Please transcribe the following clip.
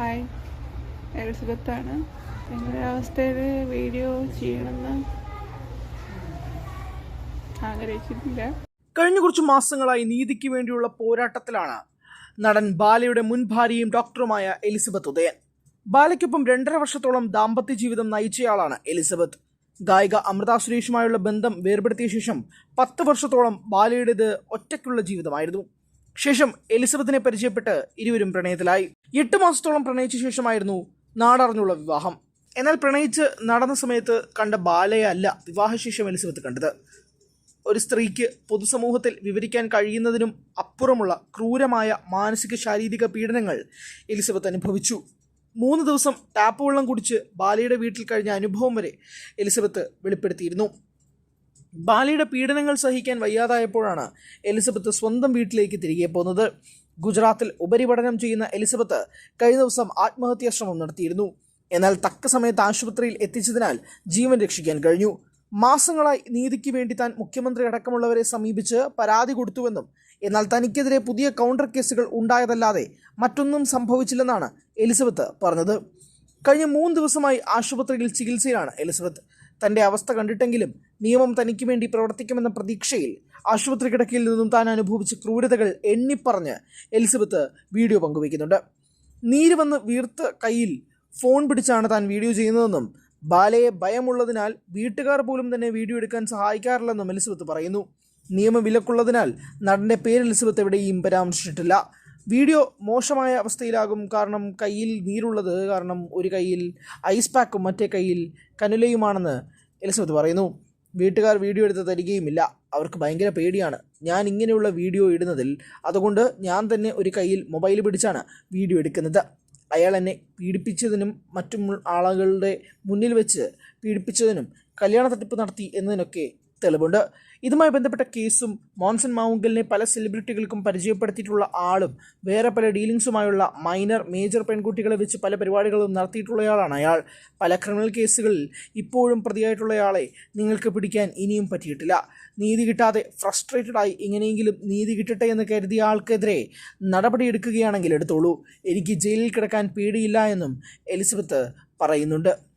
Hi. എലിസബത്താണ്. നിങ്ങളുടെ അവസ്ഥയിൽ video ചെയ്യണമെന്ന് ആഗ്രഹിച്ചിട്ടില്ല. കഴിഞ്ഞ കുറച്ച് മാസങ്ങളായി നീതിക്ക് വേണ്ടിയുള്ള പോരാട്ടത്തിലാണ് നടൻ ബാലയുടെ മുൻ ഭാര്യയും ഡോക്ടറുമായ എലിസബത്ത് ഉദയൻ. ബാലയ്ക്കൊപ്പം രണ്ടര വർഷത്തോളം ദാമ്പത്യ ജീവിതം നയിച്ചയാളാണ് എലിസബത്ത്. ഗായിക അമൃത സുരേഷുമായുള്ള ബന്ധം വേർപെടുത്തിയ ശേഷം പത്ത് വർഷത്തോളം ബാലയുടേത് ഒറ്റയ്ക്കുള്ള ജീവിതമായിരുന്നു. ശേഷം എലിസബത്തിനെ പരിചയപ്പെട്ട് ഇരുവരും പ്രണയത്തിലായി. എട്ട് മാസത്തോളം പ്രണയിച്ച ശേഷമായിരുന്നു നാടറിഞ്ഞുള്ള വിവാഹം. എന്നാൽ പ്രണയിച്ച് നടന്ന സമയത്ത് കണ്ട ബാലയെ അല്ല വിവാഹശേഷം എലിസബത്ത് കണ്ടത്. ഒരു സ്ത്രീക്ക് പൊതുസമൂഹത്തിൽ വിവരിക്കാൻ കഴിയുന്നതിനും അപ്പുറമുള്ള ക്രൂരമായ മാനസിക ശാരീരിക പീഡനങ്ങൾ എലിസബത്ത് അനുഭവിച്ചു. മൂന്ന് ദിവസം ടാപ്പ് വെള്ളം കുടിച്ച് ബാലയുടെ വീട്ടിൽ കഴിഞ്ഞ അനുഭവം വരെ എലിസബത്ത് വെളിപ്പെടുത്തിയിരുന്നു. ബാലയുടെ പീഡനങ്ങൾ സഹിക്കാൻ വയ്യാതായപ്പോഴാണ് എലിസബത്ത് സ്വന്തം വീട്ടിലേക്ക് തിരികെ പോകുന്നത്. ഗുജറാത്തിൽ ഉപരിപഠനം ചെയ്യുന്ന എലിസബത്ത് കഴിഞ്ഞ ദിവസം ആത്മഹത്യാ ശ്രമം നടത്തിയിരുന്നു. എന്നാൽ തക്ക സമയത്ത് ആശുപത്രിയിൽ എത്തിച്ചതിനാൽ ജീവൻ രക്ഷിക്കാൻ കഴിഞ്ഞു. മാസങ്ങളായി നീതിക്ക് വേണ്ടി താൻ മുഖ്യമന്ത്രി അടക്കമുള്ളവരെ സമീപിച്ച് പരാതി കൊടുത്തുവെന്നും എന്നാൽ തനിക്കെതിരെ പുതിയ കൗണ്ടർ കേസുകൾ ഉണ്ടായതല്ലാതെ മറ്റൊന്നും സംഭവിച്ചില്ലെന്നാണ് എലിസബത്ത് പറഞ്ഞത്. കഴിഞ്ഞ മൂന്ന് ദിവസമായി ആശുപത്രിയിൽ ചികിത്സയിലാണ് എലിസബത്ത്. തന്റെ അവസ്ഥ കണ്ടിട്ടെങ്കിലും നിയമം തനിക്ക് വേണ്ടി പ്രവർത്തിക്കുമെന്ന പ്രതീക്ഷയിൽ ആശുപത്രി കിടക്കയിൽ നിന്നും താൻ അനുഭവിച്ച ക്രൂരതകൾ എണ്ണിപ്പറഞ്ഞ് എലിസബത്ത് വീഡിയോ പങ്കുവയ്ക്കുന്നുണ്ട്. നീര് വന്ന് വീർത്ത കയ്യിൽ ഫോൺ പിടിച്ചാണ് താൻ വീഡിയോ ചെയ്യുന്നതെന്നും ബാലയെ ഭയമുള്ളതിനാൽ വീട്ടുകാർ പോലും തന്നെ വീഡിയോ എടുക്കാൻ സഹായിക്കാറില്ലെന്നും എലിസബത്ത് പറയുന്നു. നിയമവിലക്കുള്ളതിനാൽ നടന്റെ പേര് എലിസബത്ത് എവിടെയും പരാമർശിച്ചിട്ടില്ല. വീഡിയോ മോശമായ അവസ്ഥയിലാകും കാരണം കയ്യിൽ നീരുള്ളത് കാരണം ഒരു കയ്യിൽ ഐസ് പാക്കും മറ്റേ കയ്യിൽ കനുലയുമാണെന്ന് എലിസബത്ത് പറയുന്നു. വീട്ടുകാർ വീഡിയോ എടുത്ത് തരികയുമില്ല. അവർക്ക് ഭയങ്കര പേടിയാണ്. ഞാൻ ഇങ്ങനെയുള്ള വീഡിയോ ഇടുന്നതിൽ അതുകൊണ്ട് ഞാൻ തന്നെ ഒരു കയ്യിൽ മൊബൈൽ പിടിച്ചാണ് വീഡിയോ എടുക്കുന്നത്. അയാൾ എന്നെ പീഡിപ്പിച്ചതിനും മറ്റു ആളുകളുടെ മുന്നിൽ വെച്ച് പീഡിപ്പിച്ചതിനും കല്യാണ തട്ടിപ്പ് നടത്തി എന്നതിനൊക്കെ തെളിവുണ്ട്. ഇതുമായി ബന്ധപ്പെട്ട കേസും മോൻസൺ മാവുങ്കലിനെ പല സെലിബ്രിറ്റികൾക്കും പരിചയപ്പെടുത്തിയിട്ടുള്ള ആളും വേറെ പല ഡീലിങ്സുമായുള്ള മൈനർ മേജർ പെൺകുട്ടികളെ വെച്ച് പല പരിപാടികളും നടത്തിയിട്ടുള്ളയാളാണ് അയാൾ. പല ക്രിമിനൽ കേസുകളിൽ ഇപ്പോഴും പ്രതിയായിട്ടുള്ളയാളെ നിങ്ങൾക്ക് പിടിക്കാൻ ഇനിയും പറ്റിയിട്ടില്ല. നീതി കിട്ടാതെ ഫ്രസ്ട്രേറ്റഡ് ആയി എങ്ങനെയെങ്കിലും നീതി കിട്ടട്ടെ എന്ന് കരുതിയ ആൾക്കെതിരെ നടപടിയെടുക്കുകയാണെങ്കിൽ എടുത്തോളൂ. എനിക്ക് ജയിലിൽ കിടക്കാൻ പേടിയില്ല എന്നും എലിസബത്ത് പറയുന്നുണ്ട്.